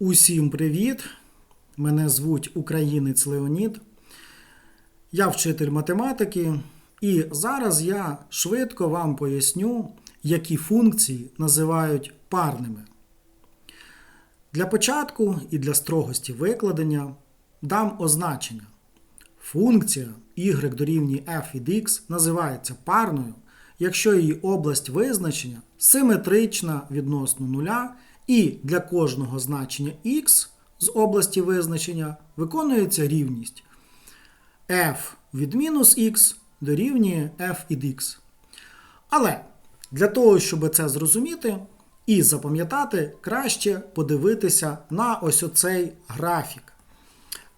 Усім привіт! Мене звуть Українець Леонід. Я вчитель математики, і зараз я швидко вам поясню, які функції називають парними. Для початку і для строгості викладення дам означення. Функція y дорівнює f від x називається парною, якщо її область визначення симетрична відносно нуля, і для кожного значення x з області визначення виконується рівність f від мінус x дорівнює f від x. Але для того, щоб це зрозуміти і запам'ятати, краще подивитися на ось оцей графік.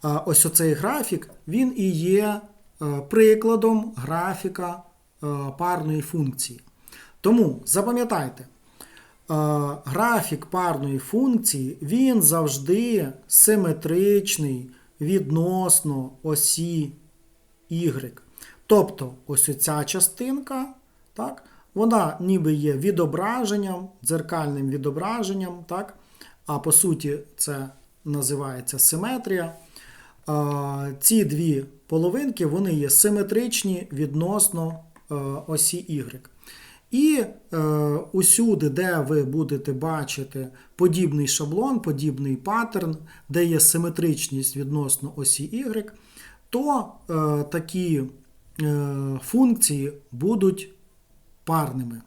Ось оцей графік, він і є е, прикладом графіка е, парної функції. Тому запам'ятайте, графік парної функції він завжди симетричний відносно осі y. Тобто, ось оця частинка, так, вона ніби є відображенням, дзеркальним відображенням, так, а по суті, це називається симетрія. Ці дві половинки вони є симетричні відносно е, осі Y. І е, усюди, де ви будете бачити подібний шаблон, подібний паттерн, де є симетричність відносно осі Y, то е, такі е, функції будуть парними.